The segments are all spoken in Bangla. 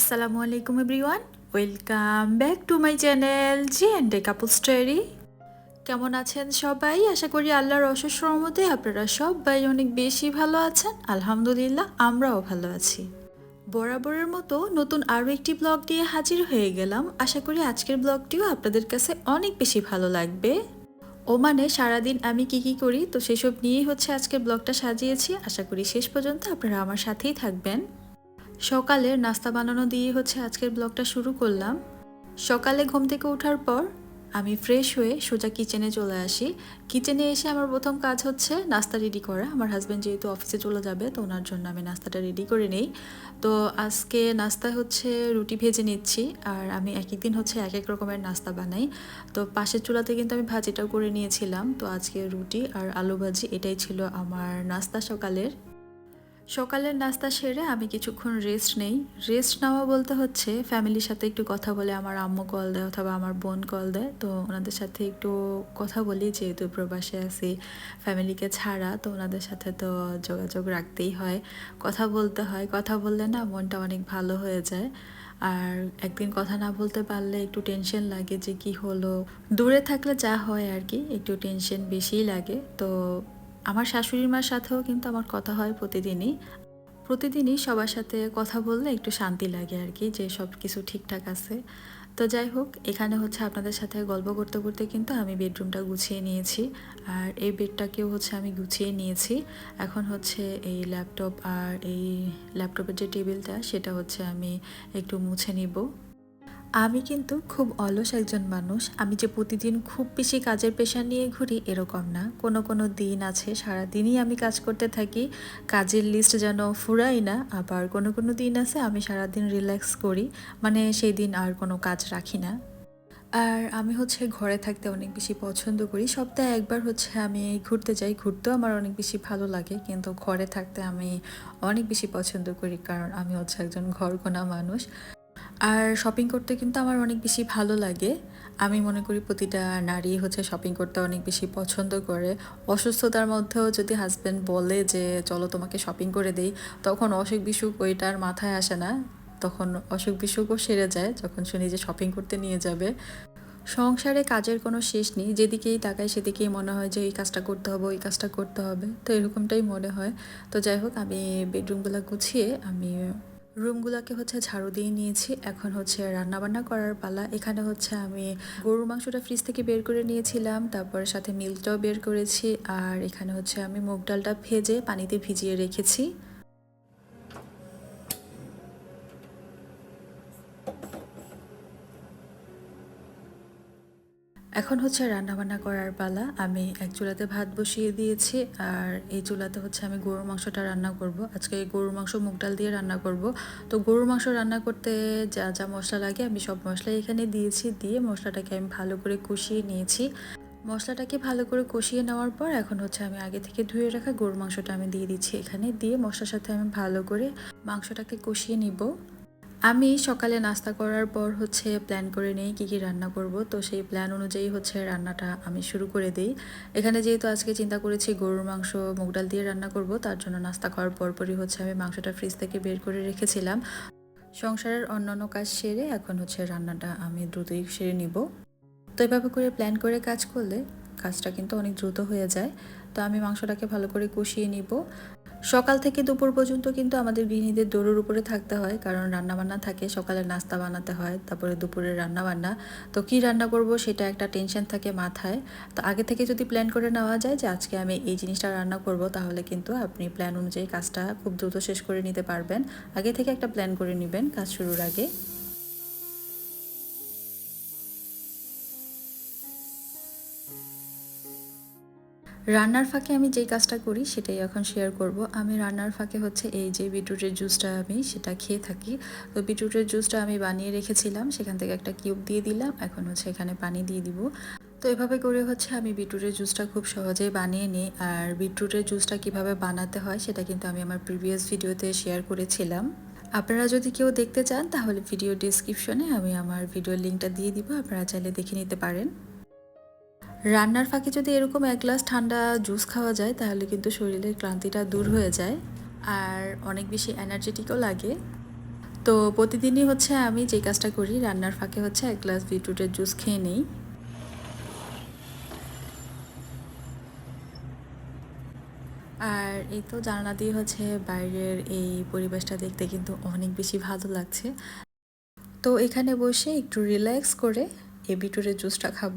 আসসালামু আলাইকুম everyone welcome back to my channel G and A couple story কেমন আছেন সবাই? আশা করি আল্লাহর অশেষ রহমতে আপনারা সবাই অনেক বেশি ভালো আছেন। আলহামদুলিল্লাহ, আমরাও ভালো আছি। বরাবরের মতো নতুন আরও একটি ব্লগ দিয়ে হাজির হয়ে গেলাম। আশা করি আজকের ব্লগটিও আপনাদের কাছে অনেক বেশি ভালো লাগবে। ও মানে সারাদিন আমি কি কি করি, তো সেসব নিয়েই হচ্ছে আজকের ব্লগটা সাজিয়েছি। আশা করি শেষ পর্যন্ত আপনারা আমার সাথেই থাকবেন। সকালের নাস্তা বানানো দিয়ে হচ্ছে আজকের ব্লগটা শুরু করলাম। সকালে ঘুম থেকে ওঠার পর আমি ফ্রেশ হয়ে সোজা কিচেনে চলে আসি। কিচেনে এসে আমার প্রথম কাজ হচ্ছে নাস্তা রেডি করা। আমার হাজব্যান্ড যেহেতু অফিসে চলে যাবে, তো ওনার জন্য আমি নাস্তাটা রেডি করে নেই। তো আজকে নাস্তা হচ্ছে রুটি ভেজে নিচ্ছি আর আমি এক একদিন হচ্ছে এক এক রকমের নাস্তা বানাই। তো পাশের চুলাতে কিন্তু আমি ভাজিটাও করে নিয়েছিলাম। তো আজকে রুটি আর আলু ভাজি এটাই ছিল আমার নাস্তা সকালের। সকালের নাস্তা সেরে আমি কিছুক্ষণ রেস্ট নেই। রেস্ট নেওয়া বলতে হচ্ছে ফ্যামিলির সাথে একটু কথা বলে আমার আম্মু কল দেয় অথবা আমার বোন কল দেয়। তো ওনাদের সাথে একটু কথা বলি, যেহেতু প্রবাসে আছি ফ্যামিলিকে ছাড়া, তো ওনাদের সাথে তো যোগাযোগ রাখতেই হয়। কথা বলতে হয়, কথা বললে না মনটা অনেক ভালো হয়ে যায়। আর একদিন কথা না বলতে পারলে একটু টেনশন লাগে যে কি হলো। দূরে থাকলে যা হয় আর কি, একটু টেনশন বেশিই লাগে। তো আমার শাশুড়ির মার সাথেও কিন্তু আমার কথা হয় প্রতিদিনই। প্রতিদিনই সবার সাথে কথা বললে একটু শান্তি লাগে আর কি, যে সব কিছু ঠিকঠাক আছে। তো যাই হোক, এখানে হচ্ছে আপনাদের সাথে গল্প করতে করতে কিন্তু আমি বেডরুমটা গুছিয়ে নিয়েছি। আর এই বেডটাকেও হচ্ছে আমি গুছিয়ে নিয়েছি। এখন হচ্ছে এই ল্যাপটপ আর এই ল্যাপটপের যে টেবিলটা, সেটা হচ্ছে আমি একটু মুছে নিব। আমি কিন্তু খুব অলস একজন মানুষ। আমি যে প্রতিদিন খুব বেশি কাজের পেশা নিয়ে ঘুরি এরকম না। কোনো কোনো দিন আছে সারা দিনই আমি কাজ করতে থাকি। কাজের লিস্ট যেন ফুরাই না। আবার কোনো কোনো দিন আছে, আমি সারা দিন রিল্যাক্স করি। মানে সেই দিন আর কোনো কাজ রাখি না। আর আমি হচ্ছে ঘরে থাকতে অনেক বেশি পছন্দ করি। সপ্তাহে একবার হচ্ছে আমি ঘুরতে যাই। ঘুরতেও আমার অনেক বেশি ভালো লাগে। কিন্তু ঘরে থাকতে আমি অনেক বেশি পছন্দ করি। কারণ আমি হচ্ছে একজন ঘরগোনা মানুষ। আর শপিং করতে কিন্তু আমার অনেক বেশি ভালো লাগে। আমি মনে করি প্রতিটা নারী হচ্ছে শপিং করতে অনেক বেশি পছন্দ করে। অসুস্থতার মধ্যেও যদি হাজব্যান্ড বলে যে, চলো তোমাকে শপিং করে দেই, তখন অসুখ বিসুখ ওইটার মাথায় আসে না। তখন অসুখ বিসুখও সেরে যায় যখন শুনি যে শপিং করতে নিয়ে যাবে। সংসারে কাজের কোনো শেষ নেই। যেদিকেই তাকাই সেদিকেই মনে হয় যে, এই কাজটা করতে হবে, ওই কাজটা করতে হবে। তো এরকমটাই মনে হয়। তো যাই হোক, আমি বেডরুমগুলো গুছিয়ে আমি রুমগুলোকে হচ্ছে ঝাড়ু দিয়ে নিয়েছি। এখন হচ্ছে রান্নাবান্না করার পালা। এখানে হচ্ছে আমি গরুর মাংসটা ফ্রিজ থেকে বের করে নিয়েছিলাম, তারপর সাথে মিল্কটাও বের করেছি, আর এখানে হচ্ছে আমি মুগ ডালটা ভেজে পানিতে ভিজিয়ে রেখেছি। এখন হচ্ছে রান্নাবান্না করার পালা। আমি এক চুলাতে ভাত বসিয়ে দিয়েছি আর এই চুলাতে হচ্ছে আমি গরুর মাংসটা রান্না করব। আজকে এই গরুর মাংস মুগ ডাল দিয়ে রান্না করব। তো গরুর মাংস রান্না করতে যা যা মশলা লাগে আমি সব মশলা এখানে দিয়েছি। দিয়ে মশলাটাকে আমি ভালো করে কষিয়ে নিয়েছি। মশলাটাকে ভালো করে কষিয়ে নেওয়ার পর এখন হচ্ছে আমি আগে থেকে ধুয়ে রাখা গরুর মাংসটা আমি দিয়ে দিচ্ছি এখানে। দিয়ে মশলার সাথে আমি ভালো করে মাংসটাকে কষিয়ে নিব। আমি সকালে নাস্তা করার পর হচ্ছে প্ল্যান করে নেই কী কী রান্না করব। তো সেই প্ল্যান অনুযায়ী হচ্ছে রান্নাটা আমি শুরু করে দিই। এখানে যেহেতু আজকে চিন্তা করেছি গরুর মাংস, মুগ ডাল দিয়ে রান্না করব, তার জন্য নাস্তা খাওয়ার পরপরই হচ্ছে আমি মাংসটা ফ্রিজ থেকে বের করে রেখেছিলাম। সংসারের অন্যান্য কাজ সেরে এখন হচ্ছে রান্নাটা আমি দ্রুতই সেরে নিব। তো এভাবে করে প্ল্যান করে কাজ করলে কাজটা কিন্তু অনেক দ্রুত হয়ে যায়। তো আমি মাংসটাকে ভালো করে কষিয়ে নিব। সকাল থেকে দুপুর পর্যন্ত কিন্তু আমাদের গৃহিণীদের দৌড়ের উপরে থাকতে হয়, কারণ রান্নাবান্না থাকে, সকালে নাস্তা বানাতে হয়, তারপরে দুপুরে রান্নাবান্না। তো কি রান্না করব সেটা একটা টেনশন থাকে মাথায়। তো আগে থেকে যদি প্ল্যান করে নেওয়া যায় যে আজকে আমি এই জিনিসটা রান্না করব, তাহলে কিন্তু আপনি প্ল্যান অনুযায়ী কাজটা খুব দ্রুত শেষ করে নিতে পারবেন। আগে থেকে একটা প্ল্যান করে নেবেন কাজ শুরুর আগে। রান্নার ফাঁকে আমি যেই কাজটা করি সেটাই এখন শেয়ার করব। আমি রান্নার ফাঁকে হচ্ছে এই যে বিটরুটের জুসটা আমি সেটা খেয়ে থাকি। তো বিটরুটের জুসটা আমি বানিয়ে রেখেছিলাম, সেখান থেকে একটা কিউব দিয়ে দিলাম, এখন হচ্ছে এখানে পানি দিয়ে দিব। তো এভাবে করে হচ্ছে আমি বিটরুটের জুসটা খুব সহজেই বানিয়ে নিই। আর বিটরুটের জুসটা কীভাবে বানাতে হয় সেটা কিন্তু আমি আমার প্রিভিয়াস ভিডিওতে শেয়ার করেছিলাম। আপনারা যদি কেউ দেখতে চান, তাহলে ভিডিও ডিসক্রিপশনে আমি আমার ভিডিওর লিঙ্কটা দিয়ে দিব। আপনারা চাইলে দেখে নিতে পারেন। রান্নার ফাঁকে যদি এরকম এক গ্লাস ঠান্ডা জুস খাওয়া যায়, তাহলে কিন্তু শরীরের ক্লান্তিটা দূর হয়ে যায় আর অনেক বেশি এনার্জেটিকও লাগে। তো প্রতিদিনই হচ্ছে আমি যে কাজটা করি, রান্নার ফাঁকে হচ্ছে এক গ্লাস বিটরুটের জুস খেয়ে নিই। আর এই তো জানলা দিয়ে হচ্ছে বাইরের এই পরিবেশটা দেখতে কিন্তু অনেক বেশি ভালো লাগছে। তো এখানে বসে একটু রিল্যাক্স করে এই বিটুরের জুসটা খাব।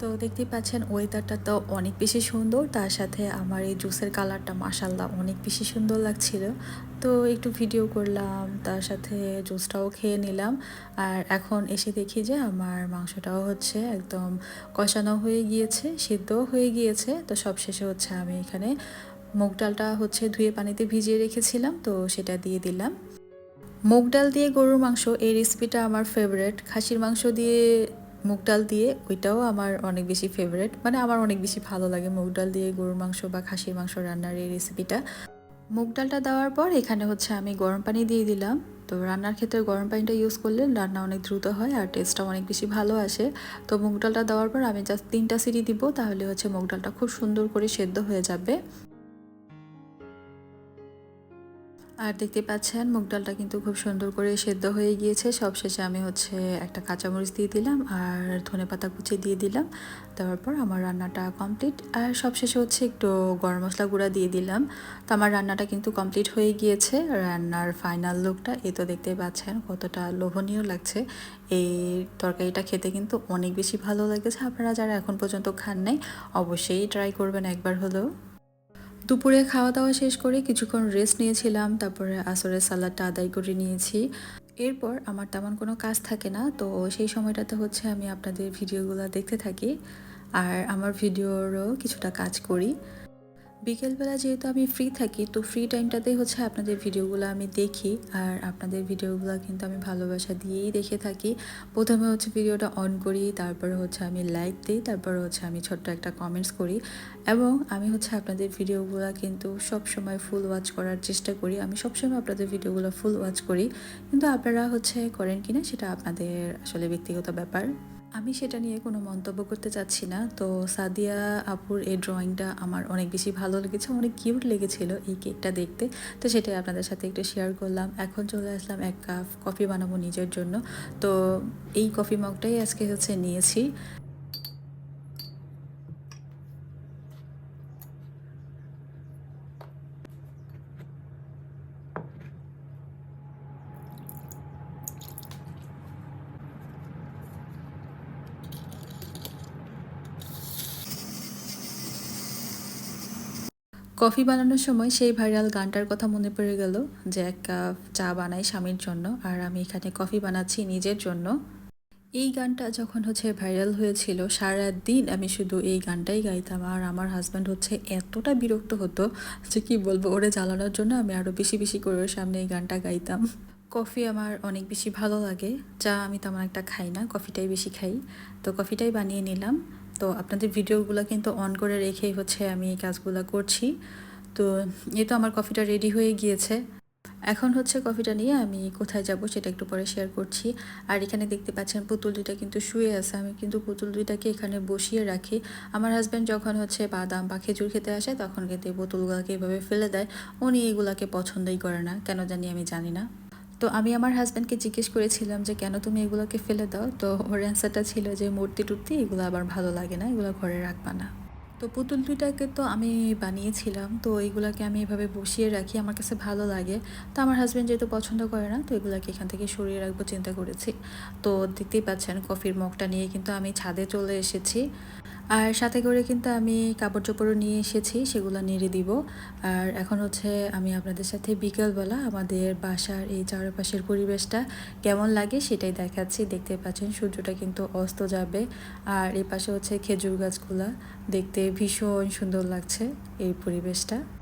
তো দেখতেই পাচ্ছেন ওয়েদারটা তো অনেক বেশি সুন্দর। তার সাথে আমার এই জুসের কালারটা মাসাল্লাহ অনেক বেশি সুন্দর লাগছিল। তো একটু ভিডিও করলাম, তার সাথে জুসটাও খেয়ে নিলাম। আর এখন এসে দেখি যে আমার মাংসটাও হচ্ছে একদম কষানো হয়ে গিয়েছে, সিদ্ধও হয়ে গিয়েছে। তো সব শেষে হচ্ছে আমি এখানে মুগ ডালটা হচ্ছে ধুয়ে পানিতে ভিজিয়ে রেখেছিলাম, তো সেটা দিয়ে দিলাম। মুগ ডাল দিয়ে গরুর মাংস এই রেসিপিটা আমার ফেভারেট খাসির মাংস দিয়ে মুগ ডাল দিয়ে ওইটাও আমার অনেক বেশি ফেভারেট মানে আমার অনেক বেশি ভালো লাগে মুগ ডাল দিয়ে গরুর মাংস বা খাসির মাংস রান্নার এই রেসিপিটা মুগ ডালটা দেওয়ার পর এখানে হচ্ছে আমি গরম পানি দিয়ে দিলাম। তো রান্নার ক্ষেত্রে গরম পানিটা ইউজ করলে রান্না অনেক দ্রুত হয় আর টেস্টটা অনেক বেশি ভালো আসে। তো মুগ ডালটা দেওয়ার পর আমি জাস্ট তিনটা সিটি দিব, তাহলে হচ্ছে মুগ ডালটা খুব সুন্দর করে সেদ্ধ হয়ে যাবে। আর দেখতে পাচ্ছেন, মুগ ডালটা কিন্তু খুব সুন্দর করে সেদ্ধ হয়ে গিয়েছে। সবশেষে আমি হচ্ছে একটা কাঁচামরিচ দিয়ে দিলাম আর ধনে পাতা কুচি দিয়ে দিলাম। দেওয়ার পর আমার রান্নাটা কমপ্লিট আর সবশেষে হচ্ছে একটু গরম মশলা গুঁড়া দিয়ে দিলাম। তো আমার রান্নাটা কিন্তু কমপ্লিট হয়ে গিয়েছে। রান্নার ফাইনাল লুকটা এ তো দেখতেই পাচ্ছেন কতটা লোভনীয় লাগছে। এই তরকারিটা খেতে কিন্তু অনেক বেশি ভালো লেগেছে। আপনারা যারা এখন পর্যন্ত খান নাই, অবশ্যই ট্রাই করবেন একবার হলেও। দুপুরে খাওয়া দাওয়া শেষ করে কিছুক্ষণ রেস্ট নিয়েছিলাম, তারপরে আসরের সালাদটা আদায় করে নিয়েছি। এরপর আমার তেমন কোনো কাজ থাকে না, তো সেই সময়টাতে হচ্ছে আমি আপনাদের ভিডিওগুলো দেখতে থাকি। আর আমার ভিডিওরও কিছুটা কাজ করি। বিকেলবেলা যেহেতু আমি ফ্রি থাকি, তো ফ্রি টাইমটাতেই হচ্ছে আপনাদের ভিডিওগুলো আমি দেখি। আর আপনাদের ভিডিওগুলো কিন্তু আমি ভালোবাসা দিয়েই দেখে থাকি। প্রথমে হচ্ছে ভিডিওটা অন করি, তারপরে হচ্ছে আমি লাইক দিই, তারপরে হচ্ছে আমি ছোট্ট একটা কমেন্টস করি। এবং আমি হচ্ছে আপনাদের ভিডিওগুলো কিন্তু সব সময় ফুল ওয়াচ করার চেষ্টা করি। আমি সবসময় আপনাদের ভিডিওগুলো ফুল ওয়াচ করি। কিন্তু আপনারা হচ্ছে করেন কিনা সেটা আপনাদের আসলে ব্যক্তিগত ব্যাপার। আমি সেটা নিয়ে কোনো মন্তব্য করতে চাচ্ছি না। তো সাদিয়া আপুর এই ড্রয়িংটা আমার অনেক বেশি ভালো লেগেছে, অনেক কিউট লেগেছিল এই কেকটা দেখতে। তো সেটাই আপনাদের সাথে একটু শেয়ার করলাম। এখন চলে আসলাম এক কাপ কফি বানাবো নিজের জন্য। তো এই কফি মগটাই আজকে হচ্ছে নিয়েছি। কফি বানানোর সময় সেই ভাইরাল গানটার কথা মনে পড়ে গেল যে এক কাপ চা বানাই স্বামীর জন্য আর আমি এখানে কফি বানাচ্ছি নিজের জন্য। এই গানটা যখন হচ্ছে ভাইরাল হয়েছিল সারা দিন আমি শুধু এই গানটাই গাইতাম আর আমার হাজব্যান্ড হচ্ছে এতটা বিরক্ত হতো যে কি বলব, ওরে জ্বালানোর জন্য আমি আরও বেশি বেশি করে ওর সামনে এই গানটা গাইতাম। কফি আমার অনেক বেশি ভালো লাগে। চা আমি তেমন একটা খাই না, কফিটাই বেশি খাই। তো কফিটাই বানিয়ে নিলাম। তো আপনাদের ভিডিওগুলো কিন্তু অন করে রেখেই হচ্ছে আমি এই কাজগুলো করছি। তো এই তো আমার কফিটা রেডি হয়ে গিয়েছে। এখন হচ্ছে কফিটা নিয়ে আমি কোথায় যাব সেটা একটু পরে শেয়ার করছি। আর এখানে দেখতে পাচ্ছেন পুতুল দুইটা কিন্তু শুয়ে আছে। আমি কিন্তু পুতুল দুইটাকে এখানে বসিয়ে রাখি। আমার হাজব্যান্ড যখন হচ্ছে বাদাম বা খেজুর খেতে আসে, তখন কিন্তু এই পুতুলগুলোকে এভাবে ফেলে দেয়। উনি এগুলাকে পছন্দই করে না। কেন জানি আমি জানি না। তো আমি আমার হাজব্যান্ডকে জিজ্ঞেস করেছিলাম যে, কেন তুমি এগুলোকে ফেলে দাও? তো ওর অ্যান্সারটা ছিল যে, মূর্তি টুর্তি, এগুলো আবার ভালো লাগে না, এগুলো ঘরে রাখবা না। তো পুতুল দুইটাকে তো আমি বানিয়েছিলাম, তো এইগুলোকে আমি এভাবে বসিয়ে রাখি, আমার কাছে ভালো লাগে। তো আমার হাজব্যান্ড যেহেতু পছন্দ করে না, তো এগুলোকে এখান থেকে সরিয়ে রাখব, চিন্তা করেছি। তো দেখতেই পাচ্ছেন, কফির মগটা নিয়ে কিন্তু আমি ছাদে চলে এসেছি। আর সাথে করে কিন্তু আমি কাপড় চোপড়ও নিয়ে এসেছি, সেগুলো নেড়ে দিব। আর এখন হচ্ছে আমি আপনাদের সাথে বিকেলবেলা আমাদের বাসার এই চারপাশের পরিবেশটা কেমন লাগে সেটাই দেখাচ্ছি। দেখতে পাচ্ছেন সূর্যটা কিন্তু অস্ত যাবে। আর এই পাশে হচ্ছে খেজুর গাছগুলা, দেখতে ভীষণ সুন্দর লাগছে এই পরিবেশটা।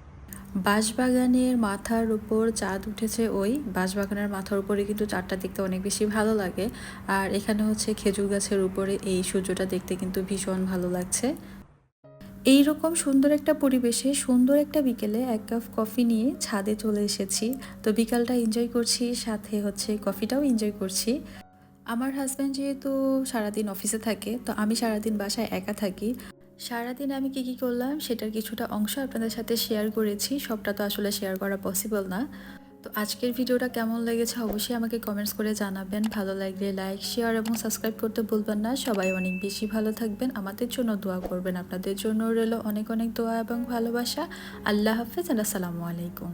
বাঁশবাগানের মাথার উপর চাঁদ উঠেছে ওই বাঁশবাগানের মাথার উপরে কিন্তু চাঁদটা দেখতে অনেক বেশি ভালো লাগে। আর এখানে হচ্ছে খেজুর গাছের উপরে এই সূর্যটা দেখতে কিন্তু ভীষণ ভালো লাগছে। এই রকম সুন্দর একটা পরিবেশে, সুন্দর একটা বিকেলে এক কাপ কফি নিয়ে ছাদে চলে এসেছি। তো বিকালটা এনজয় করছি, সাথে হচ্ছে কফিটাও এনজয় করছি। আমার হাজব্যান্ড যেহেতু সারাদিন অফিসে থাকে, তো আমি সারাদিন বাসায় একা থাকি। সারাদিন আমি কি কি করলাম সেটার কিছুটা অংশ আপনাদের সাথে শেয়ার করেছি। সবটা তো আসলে শেয়ার করা পসিবল না। তো আজকের ভিডিওটা কেমন লেগেছে অবশ্যই আমাকে কমেন্টস করে জানাবেন। ভালো লাগলে লাইক শেয়ার এবং সাবস্ক্রাইব করতে ভুলবেন না। সবাই অনেক বেশি ভালো থাকবেন। আমাদের জন্য দোয়া করবেন। আপনাদের জন্য রইল অনেক অনেক দোয়া এবং ভালোবাসা। আল্লাহ হাফেজ। আর আসসালামু আলাইকুম।